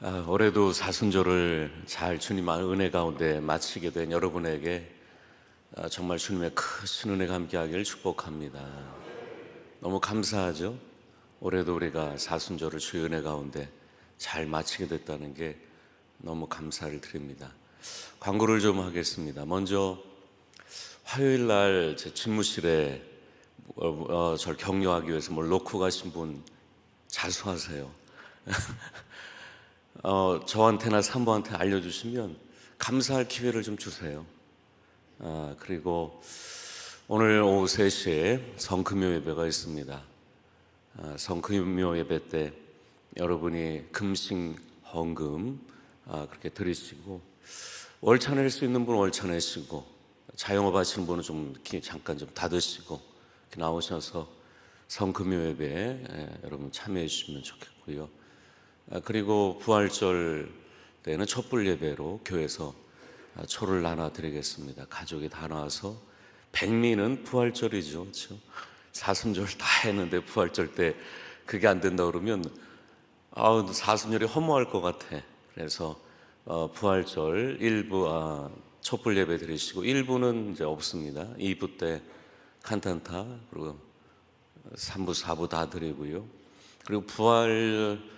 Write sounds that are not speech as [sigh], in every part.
아, 올해도 사순절을 잘 주님 은혜 가운데 마치게 된 여러분에게 아, 정말 주님의 크신 은혜가 함께하기를 축복합니다. 너무 감사하죠. 올해도 우리가 사순절을 주의 은혜 가운데 잘 마치게 됐다는 게 너무 감사를 드립니다. 광고를 좀 하겠습니다. 먼저 화요일 날 제 집무실에 어, 어, 절 격려하기 위해서 뭘 놓고 가신 분 자수하세요. [laughs] 어, 저한테나 산모한테 알려주시면 감사할 기회를 좀 주세요. 아, 그리고 오늘 오후 3시에 성금요 예배가 있습니다. 아, 성금요 예배 때 여러분이 금식 헌금 아, 그렇게 드리시고 월차 낼 수 있는 분은 월차 내시고 자영업 하시는 분은 좀 잠깐 좀 닫으시고 나오셔서 성금요 예배에 예, 여러분 참여해 주시면 좋겠고요. 아, 그리고 부활절 때는 촛불 예배로 교회에서 아, 초를 나눠 드리겠습니다. 가족이 다 나와서 백미는 부활절이죠. 그렇죠? 사순절 다 했는데 부활절 때 그게 안 된다 그러면 아우 사순절이 허무할 것 같아. 그래서 어, 부활절 일부 아, 촛불 예배 드리시고 일부는 이제 없습니다. 2부 때 칸탄타 그리고 3부, 4부 다 드리고요. 그리고 부활은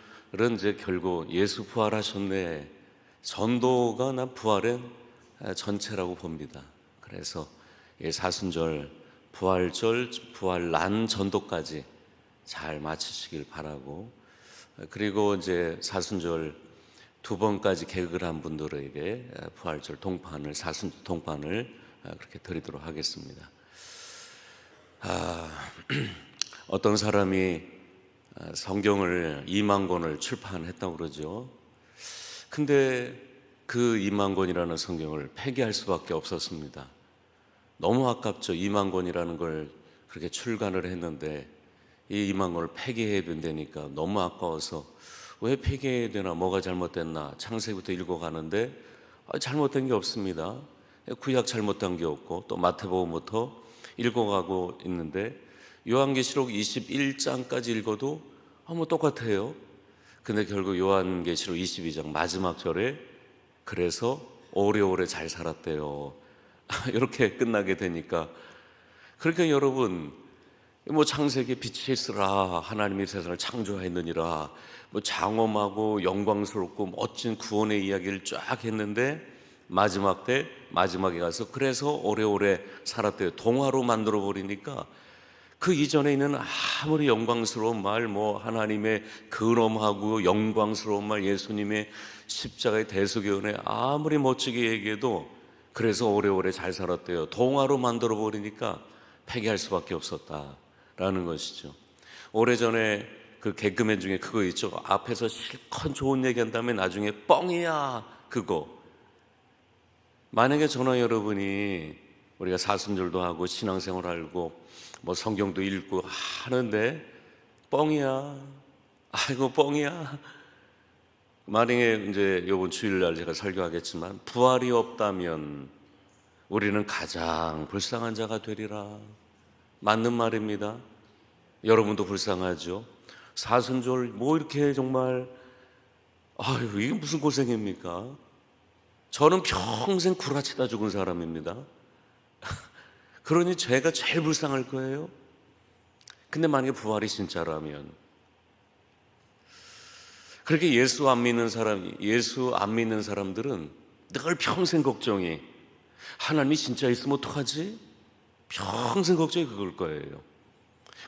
이제 결국 예수 부활하셨네. 전도가 난 부활의 전체라고 봅니다. 그래서 이 사순절, 부활절, 부활난 전도까지 잘 마치시길 바라고 그리고 이제 사순절 두 번까지 개그를 한 분들에게 부활절 동판을 사순 동판을 그렇게 드리도록 하겠습니다. 아, [clears throat] 어떤 사람이 아, 성경을 2만 권을 출판했다고 그러죠. 근데 그 2만 권이라는 성경을 폐기할 수밖에 없었습니다. 너무 아깝죠. 2만 권이라는 걸 그렇게 출간을 했는데 이 2만 권을 폐기해야 된다니까 너무 아까워서 왜 폐기해야 되나 뭐가 잘못됐나 창세기부터 읽어가는데 아, 잘못된 게 없습니다. 구약 잘못된 게 없고 또 마태복음부터 읽어가고 있는데 요한계시록 21장까지 읽어도 아무 똑같아요. 근데 결국 요한계시록 22장 마지막 절에 그래서 오래오래 잘 살았대요. [laughs] 이렇게 끝나게 되니까 그러니까 여러분 뭐 창세기 빛이 있으라 하나님이 세상을 창조했느니라 뭐 장엄하고 영광스럽고 멋진 구원의 이야기를 쫙 했는데 마지막 때 마지막에 가서 그래서 오래오래 살았대요. 동화로 만들어 버리니까 그 이전에 있는 아무리 영광스러운 말, 뭐 하나님의 근엄하고 영광스러운 말, 예수님의 십자가의 은혜 아무리 멋지게 얘기해도 그래서 오래오래 잘 살았대요. 동화로 만들어 버리니까 폐기할 수밖에 없었다라는 것이죠. 오래전에 그 개그맨 중에 그거 있죠. 앞에서 실컷 좋은 얘기한 다음에 나중에 뻥이야 그거. 만약에 저나 여러분이 우리가 사순절도 하고 신앙생활 하고 뭐 성경도 읽고 하는데 뻥이야. 아이고 뻥이야. 만약에 이제 이번 주일 날 제가 설교하겠지만 부활이 없다면 우리는 가장 불쌍한 자가 되리라. 맞는 말입니다. 여러분도 불쌍하죠. 사순절 뭐 이렇게 정말 아유 이게 무슨 고생입니까? 저는 평생 구라치다 죽은 사람입니다. 그러니 죄가 제일 불쌍할 거예요. 근데 만약에 부활이 진짜라면 그렇게 예수 안 믿는 사람, 예수 안 믿는 사람들은 늘 평생 걱정이 하나님이 진짜 있으면 어떡하지? 평생 걱정이 그걸 거예요.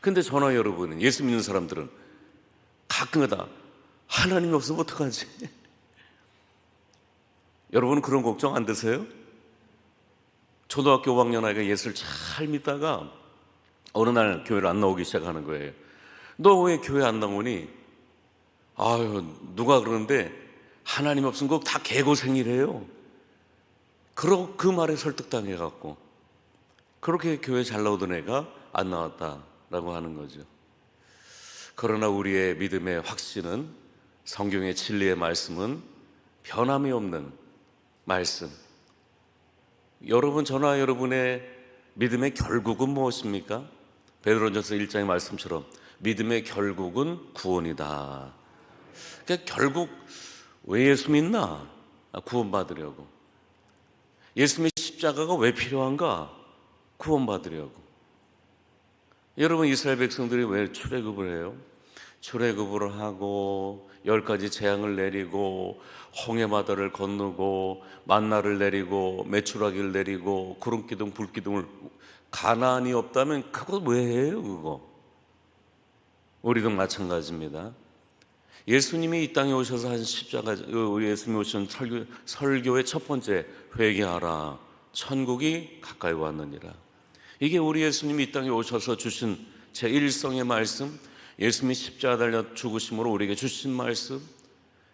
근데 저나 여러분은 예수 믿는 사람들은 가끔가다 하나님이 없으면 어떡하지? [laughs] 여러분은 그런 걱정 안 되세요? 초등학교 5학년 아이가 예수를 잘 믿다가 어느 날 교회를 안 나오기 시작하는 거예요. 너 왜 교회 안 나오니? 아유, 누가 그러는데 하나님 없으면 꼭다 개고생이래요. 그러, 그 말에 설득당해갖고 그렇게 교회 잘 나오던 애가 안 나왔다라고 하는 거죠. 그러나 우리의 믿음의 확신은 성경의 진리의 말씀은 변함이 없는 말씀. 여러분 저나 여러분의 믿음의 결국은 무엇입니까? 베드로전서 1장의 말씀처럼 믿음의 결국은 구원이다. 그러니까 결국 왜 예수 믿나? 아, 구원받으려고. 예수님의 십자가가 왜 필요한가? 구원받으려고. 여러분 이스라엘 백성들이 왜 출애굽을 해요? 출애굽을 하고 열 가지 재앙을 내리고 홍해 바다를 건너고 만나를 내리고 메추라기를 내리고 구름 기둥 불 기둥을 가난이 없다면 그거 왜 해요 그거? 우리도 마찬가지입니다. 예수님이 이 땅에 오셔서 한 십자가 어, 예수님이 오신 설교, 설교의 첫 번째 회개하라 천국이 가까이 왔느니라. 이게 우리 예수님이 이 땅에 오셔서 주신 제 일성의 말씀, 예수님이 십자가 달려 죽으심으로 우리에게 주신 말씀.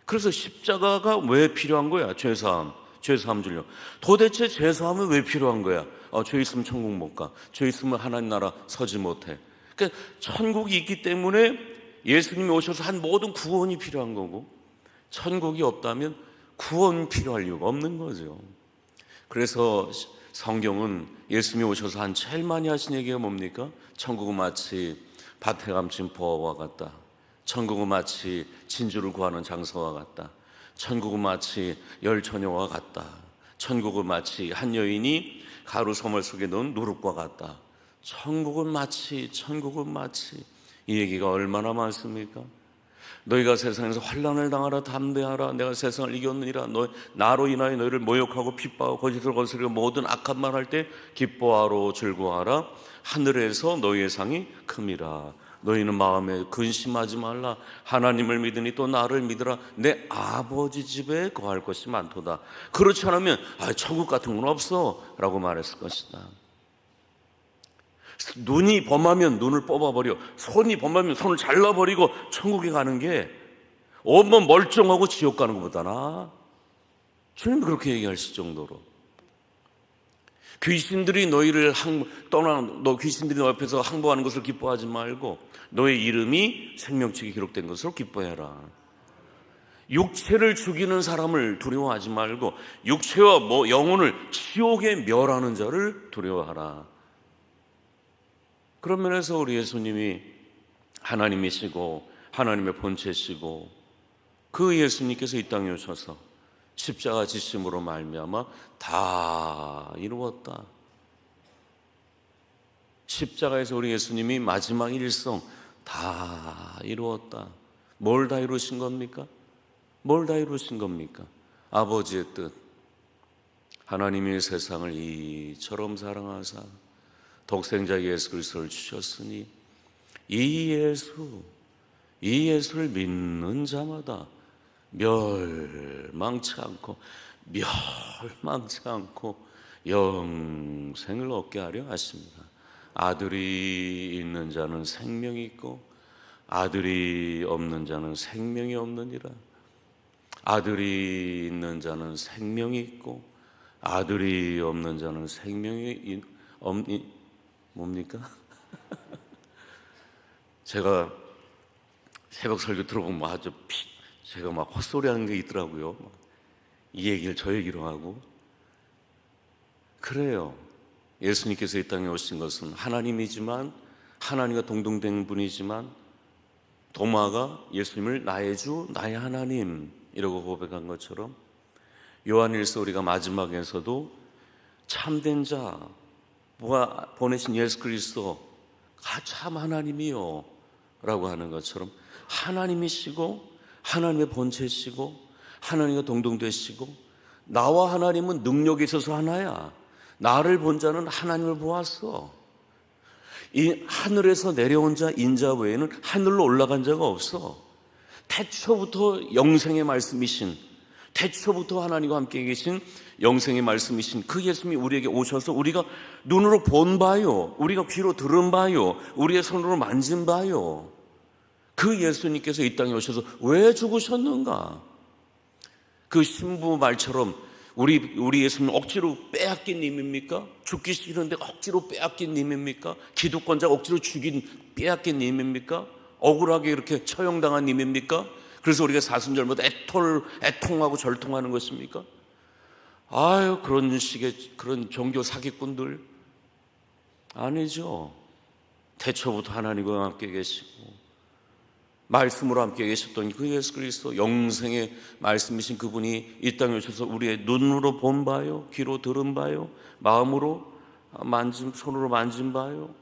그래서 십자가가 왜 필요한 거야? 죄사함, 죄사함 주려. 도대체 죄사함은 왜 필요한 거야? 어, 죄 있으면 천국 못 가. 죄 있으면 하나님 나라 서지 못해. 그러니까 천국이 있기 때문에 예수님이 오셔서 한 모든 구원이 필요한 거고 천국이 없다면 구원 필요할 이유가 없는 거죠. 그래서 성경은 예수님이 오셔서 한 제일 많이 하신 얘기가 뭡니까? 천국은 마치 밭에 감춘 보화와 같다. 천국은 마치 진주를 구하는 장소와 같다. 천국은 마치 열 처녀와 같다. 천국은 마치 한 여인이 가루 소물 속에 넣은 누룩과 같다. 천국은 마치 천국은 마치 이 얘기가 얼마나 많습니까? 너희가 세상에서 환란을 당하라 담대하라 내가 세상을 이겼느니라 너 나로 인하여 너희를 모욕하고 핍박하고 거짓을 거스리고 모든 악한 말 할 때 기뻐하러 즐거워하라 하늘에서 너희의 상이 큼이라 너희는 마음에 근심하지 말라. 하나님을 믿으니 또 나를 믿으라. 내 아버지 집에 거할 것이 많도다. 그렇지 않으면 아 천국 같은 건 없어라고 말했을 것이다. 눈이 범하면 눈을 뽑아버려. 손이 범하면 손을 잘라버리고 천국에 가는 게 온몸 멀쩡하고 지옥 가는 것보다 나 주님 그렇게 얘기하실 정도로 귀신들이 너희를 항, 떠나 너 귀신들이 너 옆에서 항복하는 것을 기뻐하지 말고 너의 이름이 생명책에 기록된 것으로 기뻐해라. 육체를 죽이는 사람을 두려워하지 말고 육체와 뭐 영혼을 지옥에 멸하는 자를 두려워하라. 그런 면에서 우리 예수님이 하나님이시고 하나님의 본체시고 그 예수님께서 이 땅에 오셔서 십자가 지심으로 말미암아 다 이루었다. 십자가에서 우리 예수님이 마지막 일성 다 이루었다. 뭘 다 이루신 겁니까? 뭘 다 이루신 겁니까? 아버지의 뜻. 하나님이 세상을 이처럼 사랑하사 독생자 예수 그리스도를 주셨으니 이 예수 이 예수를 믿는 자마다 멸망치 않고 멸망치 않고 영생을 얻게 하려 하십니다. 아들이 있는 자는 생명이 있고 아들이 없는 자는 생명이 없느니라. 아들이 있는 자는 생명이 있고 아들이 없는 자는 생명이 없 뭡니까? [laughs] 제가 새벽 설교 들어보면 뭐 아주 피, 제가 막 헛소리 하는 게 있더라고요. 이 얘기를 저 얘기로 하고. 그래요. 예수님께서 이 땅에 오신 것은 하나님이지만 하나님과 동등된 분이지만 도마가 예수님을 나의 주, 나의 하나님 이라고 고백한 것처럼 요한일서 우리가 마지막에서도 참된 자, 뭐가 보내신 예수 그리스도 참 하나님이요 라고 하는 것처럼 하나님이시고 하나님의 본체시고 하나님과 동동되시고 나와 하나님은 능력이 있어서 하나야. 나를 본 자는 하나님을 보았어. 이 하늘에서 내려온 자 인자 외에는 하늘로 올라간 자가 없어. 태초부터 영생의 말씀이신 태초부터 하나님과 함께 계신 영생의 말씀이신 그 예수님이 우리에게 오셔서 우리가 눈으로 본 바요, 우리가 귀로 들은 바요, 우리의 손으로 만진 바요. 그 예수님께서 이 땅에 오셔서 왜 죽으셨는가? 그 신부 말처럼 우리 우리 예수님 억지로 빼앗긴 님입니까? 죽기 싫은데 억지로 빼앗긴 님입니까? 기득권자 억지로 죽인 빼앗긴 님입니까? 억울하게 이렇게 처형당한 님입니까? 그래서 우리가 사순절마다 애톨 애통하고 절통하는 것입니까? 아유 그런 식의 그런 종교 사기꾼들 아니죠. 태초부터 하나님과 함께 계시고 말씀으로 함께 계셨던 그 예수 그리스도 영생의 말씀이신 그분이 이 땅에 오셔서 우리의 눈으로 본 바요, 귀로 들은 바요, 마음으로 만진 손으로 만진 바요.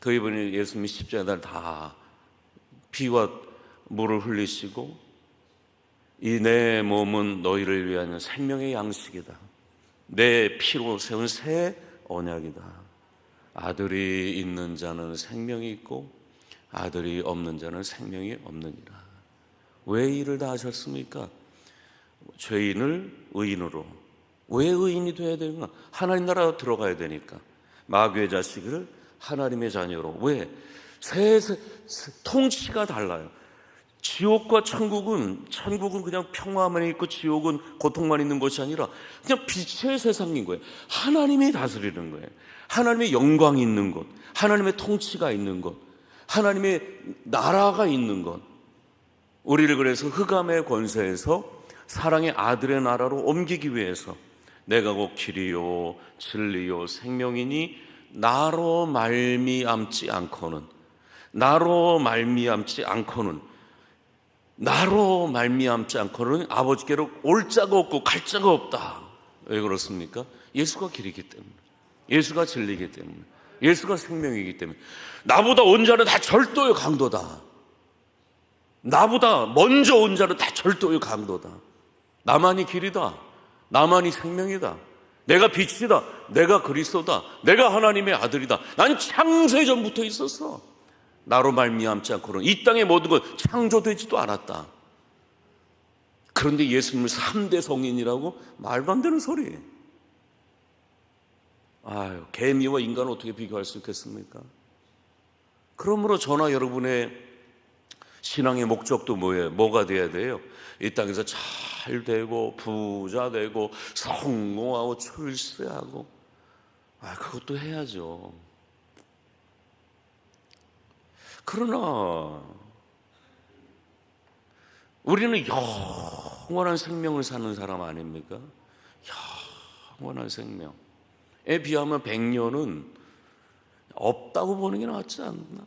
그 이분이 예수님이 십자가에 다 피와 물을 흘리시고 이 내 몸은 너희를 위한 생명의 양식이다. 내 피로 세운 새 언약이다. 아들이 있는 자는 생명이 있고 아들이 없는 자는 생명이 없느니라. 왜 이를 다 하셨습니까? 죄인을 의인으로. 왜 의인이 돼야 되나? 하나님 나라 들어가야 되니까. 마귀의 자식을 하나님의 자녀로. 왜? 세, 세, 세- 통치가 달라요. 지옥과 천국은 천국은 그냥 평화만 있고 지옥은 고통만 있는 것이 아니라 그냥 빛의 세상인 거예요. 하나님이 다스리는 거예요. 하나님의 영광이 있는 곳, 하나님의 통치가 있는 곳, 하나님의 나라가 있는 것. 우리를 그래서 흑암의 권세에서 사랑의 아들의 나라로 옮기기 위해서 내가 곧 길이요 진리요 생명이니 나로 말미암지 않고는 나로 말미암지 않고는 나로 말미암지 않고는 아버지께로 올 자가 없고 갈 자가 없다. 왜 그렇습니까? 예수가 길이기 때문에. 예수가 진리이기 때문에. 예수가 생명이기 때문에. 나보다 온 자는 다 절도의 강도다. 나보다 먼저 온 자는 다 절도의 강도다. 나만이 길이다. 나만이 생명이다. 내가 빛이다. 내가 그리스도다. 내가 하나님의 아들이다. 난 창세 전부터 있었어. 나로 말미암지 않고는 이 땅의 모든 것 창조되지도 않았다. 그런데 예수님을 3대 성인이라고 말도 안 되는 소리. 아유, 개미와 인간을 어떻게 비교할 수 있겠습니까? 그러므로 저나 여러분의 신앙의 목적도 뭐예요? 뭐가 돼야 돼요? 이 땅에서 잘 되고 부자 되고 성공하고 출세하고 아 그것도 해야죠. 그러나 우리는 영원한 생명을 사는 사람 아닙니까? 영원한 생명. 에 비하면 100년은 없다고 보는 게 낫지 않나?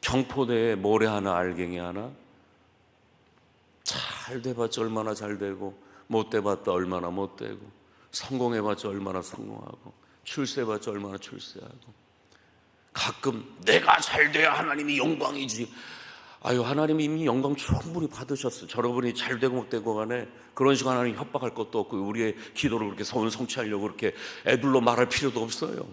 경포대에 모래 하나 알갱이 하나? 잘 돼봤자 얼마나 잘 되고 못 돼봤자 얼마나 못 되고 성공해봤자 얼마나 성공하고 출세해봤자 얼마나 출세하고. 가끔 내가 잘 돼야 하나님이 영광이지 아유 하나님이 이미 영광 충분히 받으셨어 여러분이 잘 되고 못 되고 간에 그런 식으로 하나님 협박할 것도 없고 우리의 기도를 그렇게 서운 성취하려고 그렇게 애들로 말할 필요도 없어요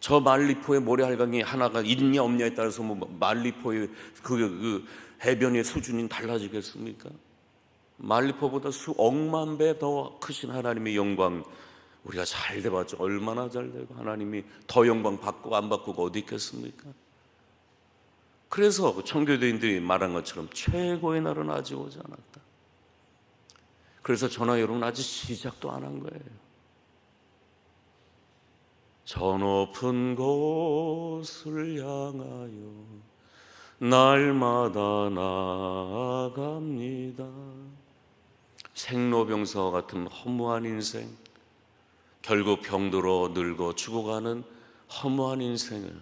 저 말리포의 모래알강이 하나가 있냐 없냐에 따라서 뭐 말리포의 그, 그 해변의 수준이 달라지겠습니까? 말리포보다 수 억만 배 더 크신 하나님의 영광 우리가 잘 돼봤죠. 얼마나 잘 되고 하나님이 더 영광 받고 안 받고가 어디 있겠습니까? 그래서 그 청교도인들이 말한 것처럼 최고의 날은 아직 오지 않았다. 그래서 저나 여러분 아직 시작도 안 한 거예요. 저 높은 곳을 향하여 날마다 나아갑니다. 생로병사와 같은 허무한 인생, 결국 병들어 늙어 죽어가는 허무한 인생을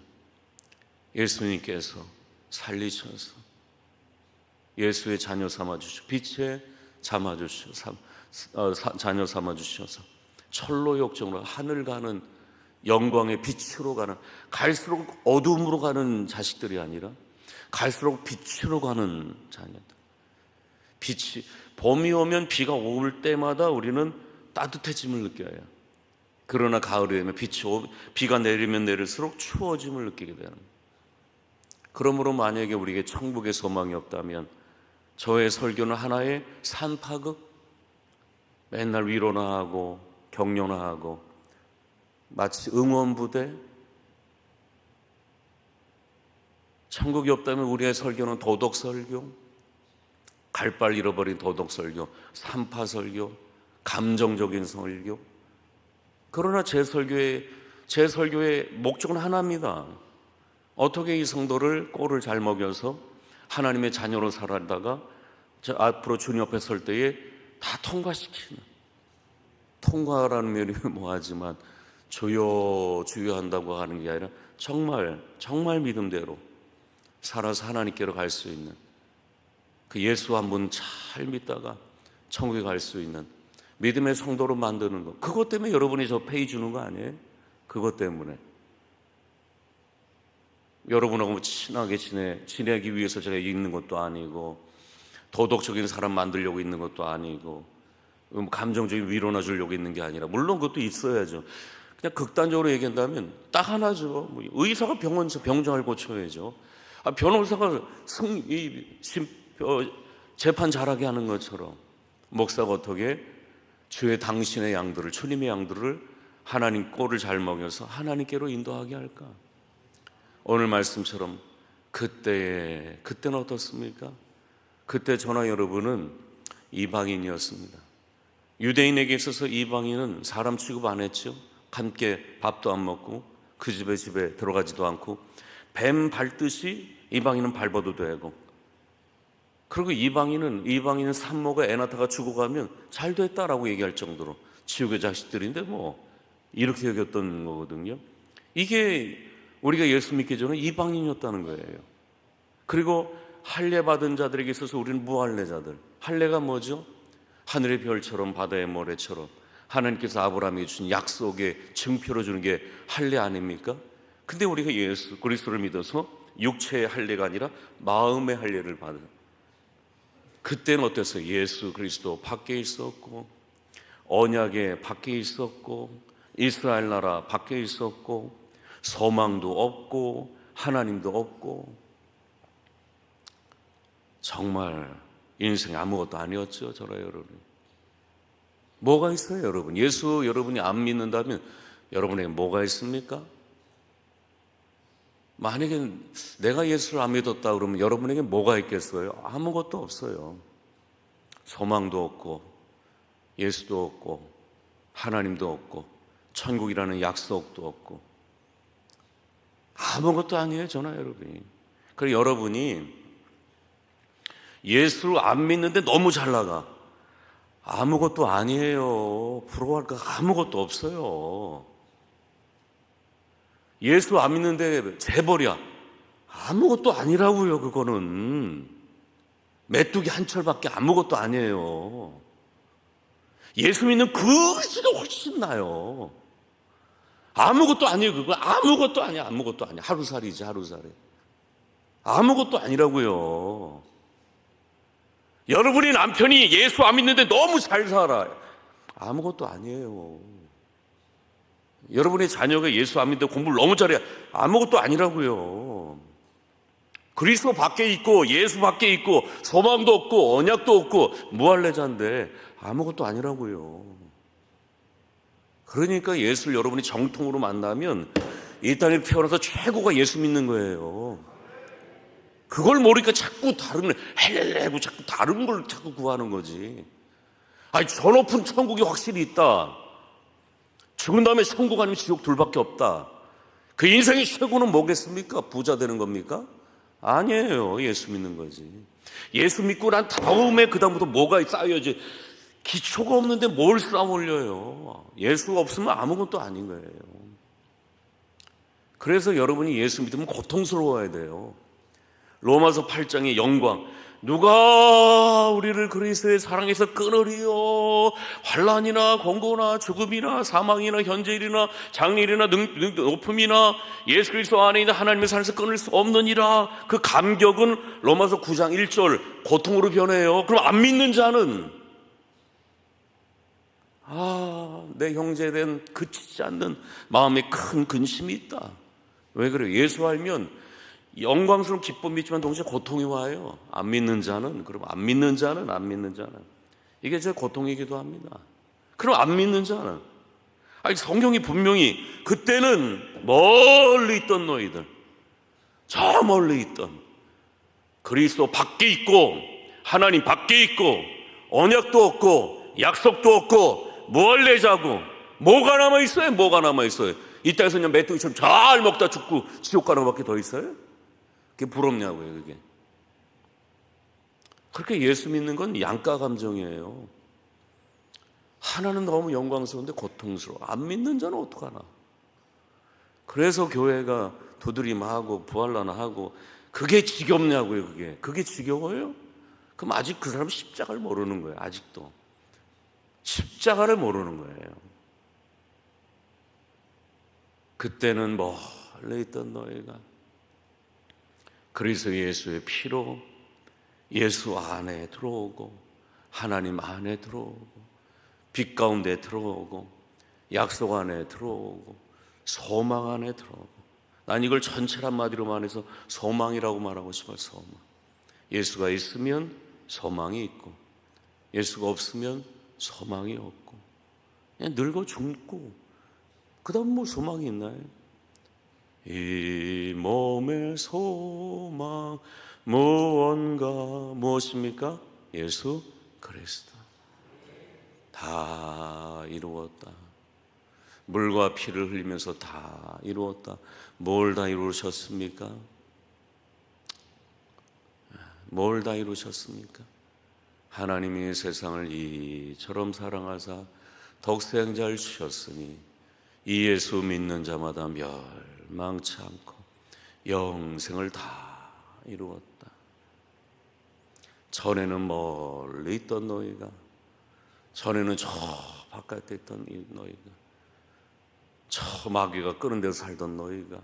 예수님께서 살리셔서 예수의 자녀 삼아 주시고 빛의 잠아 주셔서 어, 사- 자녀 삼아 주셔서 철로 욕정으로 하늘 가는 영광의 빛으로 가는 갈수록 어둠으로 가는 자식들이 아니라 갈수록 빛으로 가는 자녀들. 빛이 봄이 오면 비가 올 때마다 우리는 따뜻해짐을 느껴요. 그러나 가을이 되면 빛이 오, 비가 내리면 내릴수록 추워짐을 느끼게 되는. 그러므로 만약에 우리에게 천국의 소망이 없다면 저의 설교는 하나의 산파극 맨날 위로나 하고 격려나 하고 마치 응원부대 천국이 없다면 우리의 설교는 도덕 설교 갈발 잃어버린 도덕 설교 산파 설교 감정적인 설교 그러나 제 설교의 제 설교의 목적은 하나입니다. 어떻게 이 성도를 꼴을 잘 먹여서 하나님의 자녀로 살아다가 저 앞으로 주님 옆에 설 때에 다 통과시키는 통과라는 면이 [laughs] 뭐하지만 주여 주여 한다고 하는 게 아니라 정말 정말 믿음대로 살아서 하나님께로 갈 수 있는 그 예수 한 분 잘 믿다가 천국에 갈 수 있는 믿음의 성도로 만드는 것. 그것 때문에 여러분이 저 페이 주는 거 아니에요? 그것 때문에. 여러분하고 친하게 지내, 지내기 위해서 제가 있는 것도 아니고, 도덕적인 사람 만들려고 있는 것도 아니고, 음, 감정적인 위로나 주려고 있는 게 아니라, 물론 그것도 있어야죠. 그냥 극단적으로 얘기한다면 딱 하나죠. 뭐 의사가 병원에서 병정을 고쳐야죠. 아, 변호사가 승, 이, 심, 어, 재판 잘하게 하는 것처럼 목사가 어떻게 주의 당신의 양들을 주님의 양들을 하나님 꼴을 잘 먹여서 하나님께로 인도하게 할까? 오늘 말씀처럼 그때에 그때는 어떻습니까? 그때 저나 여러분은 이방인이었습니다. 유대인에게 있어서 이방인은 사람 취급 안 했죠. 함께 밥도 안 먹고 그 집에 집에 들어가지도 않고 뱀 밟듯이 이방인은 밟아도 되고 그리고 이방인은 이방인은 산모가 애 낳다가 죽어가면 잘 됐다라고 얘기할 정도로 지옥의 자식들인데 뭐 이렇게 여겼던 거거든요. 이게 우리가 예수 믿기 전에 이방인이었다는 거예요. 그리고 할례 받은 자들에게 있어서 우리는 무할례자들. 할례가 뭐죠? 하늘의 별처럼 바다의 모래처럼 하나님께서 아브라함에게 준 약속의 증표로 주는 게 할례 아닙니까? 근데 우리가 예수 그리스도를 믿어서 육체의 할례가 아니라 마음의 할례를 받은 그때는 어땠어요? 예수 그리스도 밖에 있었고 언약에 밖에 있었고 이스라엘 나라 밖에 있었고 소망도 없고 하나님도 없고 정말 인생 아무것도 아니었죠, 저라 여러분. 뭐가 있어요, 여러분? 예수 여러분이 안 믿는다면 여러분에게 뭐가 있습니까? 만약에 내가 예수를 안 믿었다 그러면 여러분에게 뭐가 있겠어요? 아무것도 없어요. 소망도 없고, 예수도 없고, 하나님도 없고, 천국이라는 약속도 없고, 아무것도 아니에요, 전화 여러분이. 그리고 여러분이 예수를 안 믿는데 너무 잘 나가. 아무것도 아니에요. 부러워할 거 아무것도 없어요. 예수 안 믿는데 재벌이야. 아무것도 아니라고요, 그거는. 메뚜기 한 철밖에 아무것도 아니에요. 예수 믿는 그 시가 훨씬 나요. 아무것도 아니에요, 그거. 아무것도 아니야, 아무것도 아니야. 하루살이지, 하루살이. 아무것도 아니라고요. 여러분이 남편이 예수 안 믿는데 너무 잘 살아요. 아무것도 아니에요. 여러분의 자녀가 예수 안 믿는데 공부를 너무 잘해. 아무것도 아니라고요. 그리스도 밖에 있고 예수 밖에 있고 소망도 없고 언약도 없고 무할례자인데 아무것도 아니라고요. 그러니까 예수를 여러분이 정통으로 만나면 이 땅에 태어나서 최고가 예수 믿는 거예요. 그걸 모르니까 자꾸 다른 헬렐레고 자꾸 다른 걸 자꾸 구하는 거지. 아니 저 높은 천국이 확실히 있다. 죽은 다음에 천국 아니면 지옥 둘밖에 없다. 그 인생의 최고는 뭐겠습니까? 부자 되는 겁니까? 아니에요. 예수 믿는 거지. 예수 믿고 난 다음에 그 다음부터 뭐가 쌓여야지. 기초가 없는데 뭘 쌓아 올려요. 예수가 없으면 아무것도 아닌 거예요. 그래서 여러분이 예수 믿으면 고통스러워야 돼요. 로마서 8장의 영광. 누가 우리를 그리스도의 사랑에서 끊으리요? 환란이나 공고나 죽음이나 사망이나 현재일이나 능, 높음이나 예수 그리스도 안에 있는 하나님의 사랑에서 끊을 수 없느니라. 그 감격은 로마서 9장 1절 고통으로 변해요. 그럼 안 믿는 자는 아, 내 형제에 대한 그치지 않는 마음에 큰 근심이 있다. 왜 그래요? 예수 알면 영광스러운 기쁨이 있지만 동시에 고통이 와요. 안 믿는 자는 그럼 안 믿는 자는 안 믿는 자는 이게 제 고통이기도 합니다. 그럼 안 믿는 자는 아니 성경이 분명히 그때는 멀리 있던 너희들 저 멀리 있던 그리스도 밖에 있고 하나님 밖에 있고 언약도 없고 약속도 없고 무할례자고 뭐가 남아 있어요? 뭐가 남아 있어요? 이 땅에서 그냥 메뚜기처럼 잘 먹다 죽고 지옥 가는 것밖에 더 있어요? 그게 부럽냐고요, 그게. 그렇게 예수 믿는 건 양가 감정이에요. 하나는 너무 영광스러운데 고통스러워. 안 믿는 자는 어떡하나. 그래서 교회가 두드림하고 부활라나 하고 그게 지겹냐고요, 그게. 그게 지겨워요? 그럼 아직 그 사람 십자가를 모르는 거예요, 아직도. 십자가를 모르는 거예요. 그때는 멀리 있던 너희가 그리스도 예수의 피로 예수 안에 들어오고 하나님 안에 들어오고 빛 가운데 들어오고 약속 안에 들어오고 소망 안에 들어오고 난 이걸 전체 한마디로 말해서 소망이라고 말하고 싶어요 소망 예수가 있으면 소망이 있고 예수가 없으면 소망이 없고 그냥 늙어 죽고 그 다음 뭐 소망이 있나요? 이 몸의 소망 무언가 무엇입니까? 예수 그리스도 다 이루었다. 물과 피를 흘리면서 다 이루었다. 뭘 다 이루셨습니까? 뭘 다 이루셨습니까? 하나님이 세상을 이처럼 사랑하사 독생자를 주셨으니 이 예수 믿는 자마다 멸망치 않고 영생을 다 이루었다. 전에는 멀리 있던 너희가 전에는 저 바깥에 있던 이 너희가 저 마귀가 끄는 데서 살던 너희가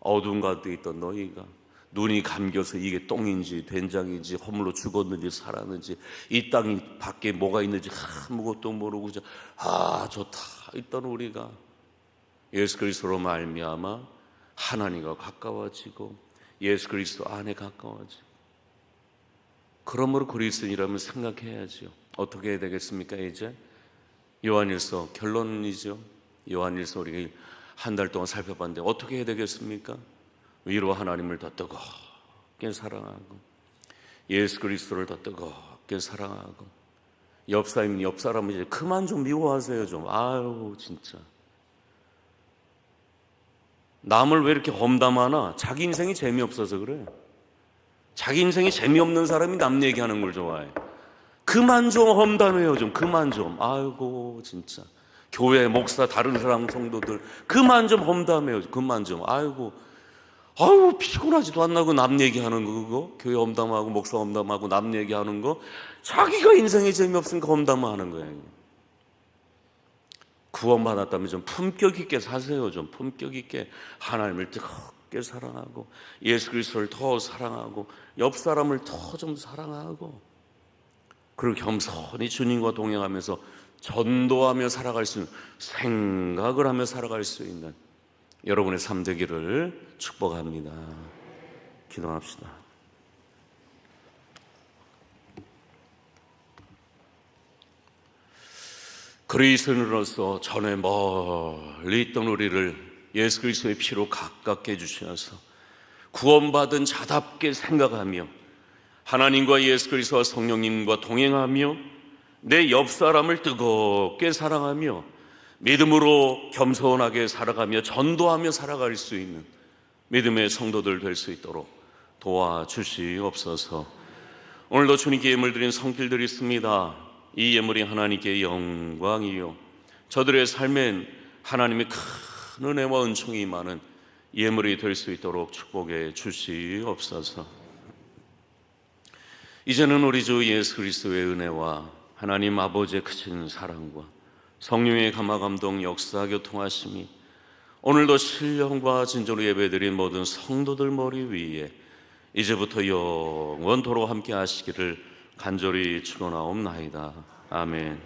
어두운 가운데 있던 너희가 눈이 감겨서 이게 똥인지 된장인지 허물로 죽었는지 살았는지 이 땅이 밖에 뭐가 있는지 아무것도 모르고 아 좋다 있던 우리가 예수 그리스도로 말미암아 하나님과 가까워지고 예수 그리스도 안에 가까워지고 그러므로 그리스도인이라면 생각해야지요. 어떻게 해야 되겠습니까 이제 요한일서 결론이죠. 요한일서 우리가 한 달 동안 살펴봤는데 어떻게 해야 되겠습니까? 위로 하나님을 더 뜨겁게 사랑하고 예수 그리스도를 더 뜨겁게 사랑하고 옆 사람 옆 사람은 이제 그만 좀 미워하세요 좀. 아유 진짜. 남을 왜 이렇게 험담하나? 자기 인생이 재미없어서 그래. 자기 인생이 재미없는 사람이 남 얘기하는 걸 좋아해. 그만 좀 험담해요 좀. 그만 좀. 아이고 진짜. 교회 목사 다른 사람 성도들. 그만 좀 험담해요. 그만 좀. 아이고 아유 피곤하지도 않나고 남 얘기하는 거 그거? 교회 험담하고 목사 험담하고 남 얘기하는 거? 자기가 인생에 재미없으니까 험담하는 거예요 구원받았다면 좀 품격 있게 사세요 좀 품격 있게. 하나님을 뜨겁게 사랑하고 예수 그리스도를 더 사랑하고 옆 사람을 더 좀 사랑하고 그리고 겸손히 주님과 동행하면서 전도하며 살아갈 수 있는 생각을 하며 살아갈 수 있는 여러분의 삶 되기를 축복합니다. 기도합시다. 그리스도인으로서 전에 멀리 있던 우리를 예수 그리스도의 피로 가깝게 해주셔서 구원받은 자답게 생각하며 하나님과 예수 그리스도와 성령님과 동행하며 내 옆 사람을 뜨겁게 사랑하며 믿음으로 겸손하게 살아가며 전도하며 살아갈 수 있는 믿음의 성도들 될 수 있도록 도와주시옵소서. 오늘도 주님께 예물 드린 성길들이 있습니다. 이 예물이 하나님께 영광이요. 저들의 삶엔 하나님의 큰 은혜와 은총이 많은 예물이 될 수 있도록 축복해 주시옵소서. 이제는 우리 주 예수 그리스도의 은혜와 하나님 아버지의 크신 사랑과 성령의 감화 감동 역사 교통하심이 오늘도 신령과 진정으로 예배드린 모든 성도들 머리 위에 이제부터 영원토록 함께 하시기를 간절히 축원하옵나이다. 아멘.